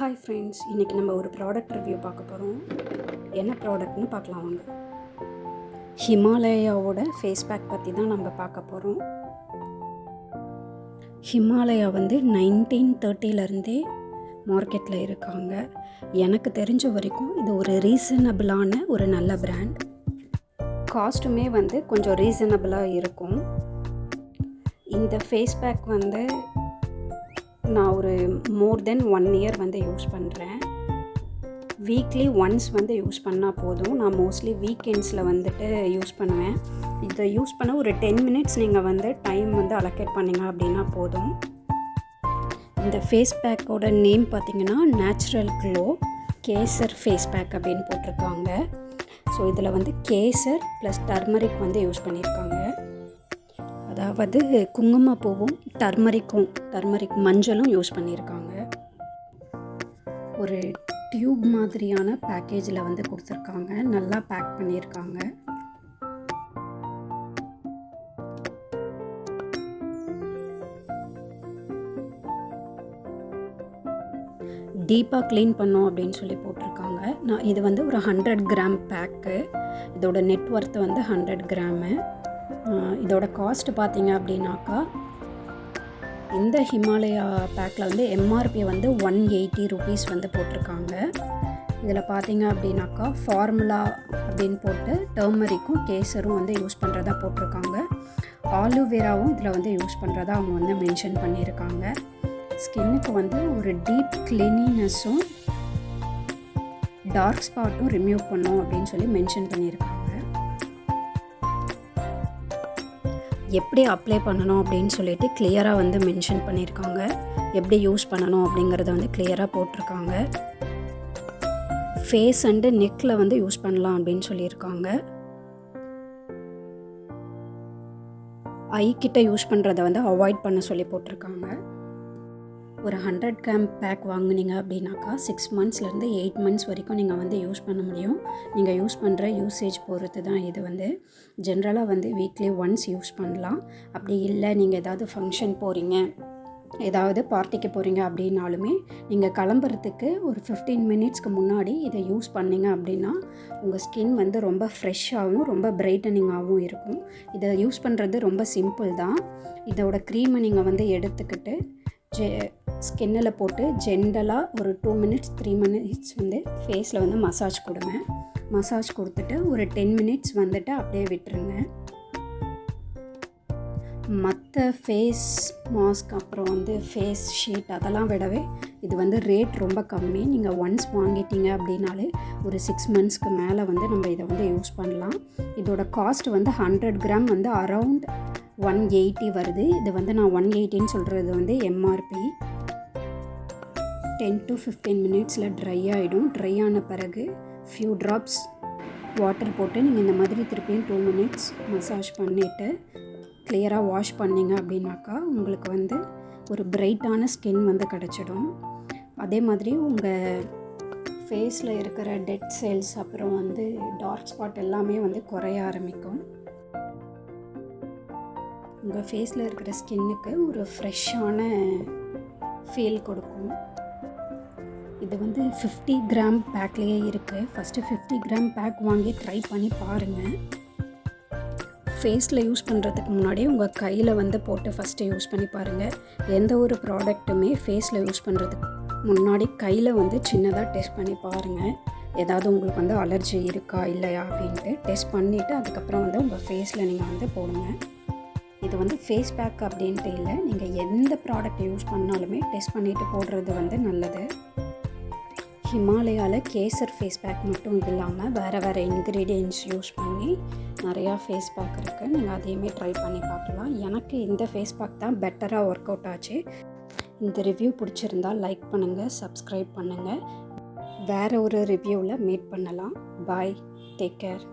Hi friends இன்றைக்கி நம்ம ஒரு ப்ராடக்ட் ரிவ்யூ பார்க்க போகிறோம் என்ன ப்ராடக்ட்னு பார்க்கலாம் வாங்க. ஹிமாலயாவோட ஃபேஸ் பேக் பற்றி தான் நம்ம பார்க்க போகிறோம் ஹிமாலயா வந்து நைன்டீன் தேர்ட்டிலேருந்தே மார்க்கெட்டில் இருக்காங்க. எனக்கு தெரிஞ்ச வரைக்கும் இது ஒரு ரீசனபிளான ஒரு நல்ல பிராண்ட் காஸ்ட்டுமே வந்து கொஞ்சம் ரீசனபிளாக இருக்கும். இந்த ஃபேஸ் பேக் வந்து நான் ஒரு மோர் தென் ஒன் இயர் வந்து யூஸ் பண்ணுறேன். வீக்லி ஒன்ஸ் வந்து யூஸ் பண்ணால் போதும். நான் மோஸ்ட்லி வீக்கெண்ட்ஸில் வந்துட்டு யூஸ் பண்ணுவேன். இதை யூஸ் பண்ண ஒரு டென் மினிட்ஸ் நீங்கள் வந்து டைம் வந்து அலோகேட் பண்ணிங்க அப்படின்னா போதும். இந்த ஃபேஸ் பேக்கோட நேம் பார்த்தீங்கன்னா natural glow Kesar face pack அப்படின்னு போட்டிருக்காங்க. ஸோ இதில் வந்து கேசர் ப்ளஸ் டர்மரிக் வந்து யூஸ் பண்ணியிருக்காங்க. அதாவது குங்குமப்பூவும் டர்மரிக்கும் டர்மரிக் மஞ்சளும் யூஸ் பண்ணியிருக்காங்க. ஒரு டியூப் மாதிரியான பேக்கேஜில் வந்து கொடுத்துருக்காங்க. நல்லா பேக் பண்ணியிருக்காங்க. டீப்பாக க்ளீன் பண்ணோம் அப்படின்னு சொல்லி போட்டிருக்காங்க. நான் இது வந்து ஒரு ஹண்ட்ரட் கிராம் பேக்கு இதோட நெட் ஒர்த் வந்து ஹண்ட்ரட் கிராமு இதோட காஸ்ட் பார்த்தீங்க அப்படின்னாக்கா இந்த ஹிமாலயா பேக்கில் வந்து எம்ஆர்பி வந்து ஒன் எயிட்டி ருபீஸ் வந்து போட்டிருக்காங்க. இதில் பார்த்தீங்க அப்படின்னாக்கா ஃபார்முலா அப்படின்னு போட்டு டர்மரிக்கும் கேசரும் வந்து யூஸ் பண்ணுறதா போட்டிருக்காங்க. ஆலுவேராவும் இதில் வந்து யூஸ் பண்ணுறதா அவங்க வந்து மென்ஷன் பண்ணியிருக்காங்க. ஸ்கின்னுக்கு வந்து ஒரு டீப் கிளீனினஸும் டார்க் ஸ்பாட்டும் ரிமூவ் பண்ணும் அப்படின்னு சொல்லி மென்ஷன் பண்ணியிருக்காங்க. எப்படி அப்ளை பண்ணணும் அப்படின்னு சொல்லிட்டு கிளியராக வந்து மென்ஷன் பண்ணியிருக்காங்க. எப்படி யூஸ் பண்ணணும் அப்படிங்கிறத வந்து கிளியராக போட்டிருக்காங்க. ஃபேஸ் அண்டு நெக்கில் வந்து யூஸ் பண்ணலாம் அப்படின்னு சொல்லியிருக்காங்க. ஐ கிட்ட யூஸ் பண்ணுறத வந்து அவாய்ட் பண்ண சொல்லி போட்டிருக்காங்க. ஒரு ஹண்ட்ரட் கிராம் பேக் வாங்குனீங்க அப்படின்னாக்கா சிக்ஸ் மந்த்ஸ்லேருந்து எயிட் மந்த்ஸ் வரைக்கும் நீங்கள் வந்து யூஸ் பண்ண முடியும். நீங்கள் யூஸ் பண்ணுற யூசேஜ் பொறுத்து தான் இது வந்து. ஜென்ரலாக வந்து வீக்லி ஒன்ஸ் யூஸ் பண்ணலாம். அப்படி இல்லை நீங்கள் ஏதாவது ஃபங்க்ஷன் போகிறீங்க ஏதாவது பார்ட்டிக்கு போகிறீங்க அப்படின்னாலுமே நீங்கள் கிளம்புறதுக்கு ஒரு ஃபிஃப்டீன் மினிட்ஸ்க்கு முன்னாடி இதை யூஸ் பண்ணிங்க அப்படின்னா உங்கள் ஸ்கின் வந்து ரொம்ப ஃப்ரெஷ்ஷாகவும் ரொம்ப பிரைட்டனிங்காகவும் இருக்கும். இதை யூஸ் பண்ணுறது ரொம்ப சிம்பிள் தான். இதோட க்ரீமை நீங்கள் வந்து எடுத்துக்கிட்டு ஜெ ஸ்கின்னில் போட்டு ஜென்ரலாக ஒரு டூ மினிட்ஸ் த்ரீ மினிட்ஸ் வந்து ஃபேஸில் வந்து மசாஜ் கொடுங்க. மசாஜ் கொடுத்துட்டு ஒரு டென் மினிட்ஸ் வந்துட்டு அப்படியே விட்டுருங்க. மற்ற ஃபேஸ் மாஸ்க் அப்புறம் வந்து ஃபேஸ் ஷீட் அதெல்லாம் விடவே இது வந்து ரேட் ரொம்ப கம்மி. நீங்கள் ஒன்ஸ் வாங்கிட்டீங்க அப்படின்னாலே ஒரு சிக்ஸ் மந்த்ஸ்க்கு மேலே வந்து நம்ம இதை வந்து யூஸ் பண்ணலாம். இதோட காஸ்ட் வந்து ஹண்ட்ரட் கிராம் வந்து அரவுண்ட் ஒன் எயிட்டி வருது. இது வந்து நான் ஒன் எயிட்டின்னு சொல்கிறது வந்து எம்ஆர்பி டென் டு ஃபிஃப்டீன் மினிட்ஸில் ட்ரை ஆகிடும் ட்ரை ஆன பிறகு ஃபியூ ட்ராப்ஸ் வாட்டர் போட்டு நீங்கள் இந்த மாதிரி திருப்பியும் டூ மினிட்ஸ் மசாஜ் பண்ணிவிட்டு கிளியராக வாஷ் பண்ணிங்க அப்படின்னாக்கா உங்களுக்கு வந்து ஒரு பிரைட்டான ஸ்கின் வந்து கிடச்சிடும். அதே மாதிரி உங்கள் ஃபேஸில் இருக்கிற டெட் செல்ஸ் அப்புறம் வந்து டார்க் ஸ்பாட் எல்லாமே வந்து குறைய ஆரம்பிக்கும். உங்கள் ஃபேஸில் இருக்கிற ஸ்கின்னுக்கு ஒரு ஃப்ரெஷ்ஷான ஃபீல் கொடுக்கும். இது வந்து ஃபிஃப்டி கிராம் பேக்லேயே இருக்குது ஃபஸ்ட்டு ஃபிஃப்டி கிராம் பேக் வாங்கி ட்ரை பண்ணி பாருங்கள் ஃபேஸில் யூஸ் பண்ணுறதுக்கு முன்னாடி உங்கள் கையில் வந்து போட்டு ஃபஸ்ட்டு யூஸ் பண்ணி பாருங்கள் எந்த ஒரு ப்ராடக்ட்டுமே ஃபேஸில் யூஸ் பண்ணுறதுக்கு முன்னாடி கையில் வந்து சின்னதாக டெஸ்ட் பண்ணி பாருங்கள் ஏதாவது உங்களுக்கு வந்து அலர்ஜி இருக்கா இல்லையா அப்படின்ட்டு டெஸ்ட் பண்ணிவிட்டு அதுக்கப்புறம் வந்து உங்கள் ஃபேஸில் நீங்கள் வந்து போடுங்க. இது வந்து ஃபேஸ் பேக் அப்படின்ட்டு இல்லை. நீங்கள் எந்த ப்ராடக்ட் யூஸ் பண்ணாலுமே டெஸ்ட் பண்ணிவிட்டு போடுறது வந்து நல்லது. ஹிமாலயாவில் கேசர் ஃபேஸ் பேக் மட்டும் இல்லாமல் வேறு வேறு இன்க்ரீடியன்ட்ஸ் யூஸ் பண்ணி நிறையா ஃபேஸ் பேக் இருக்குது நீங்கள் அதையுமே ட்ரை பண்ணி பார்க்கலாம். எனக்கு இந்த ஃபேஸ் பேக் தான் பெட்டராக ஒர்க் அவுட் ஆச்சு. இந்த ரிவ்யூ பிடிச்சிருந்தால் லைக் பண்ணுங்கள் சப்ஸ்கிரைப் பண்ணுங்கள் வேறு ஒரு ரிவ்யூவில் மீட் பண்ணலாம். Bye take care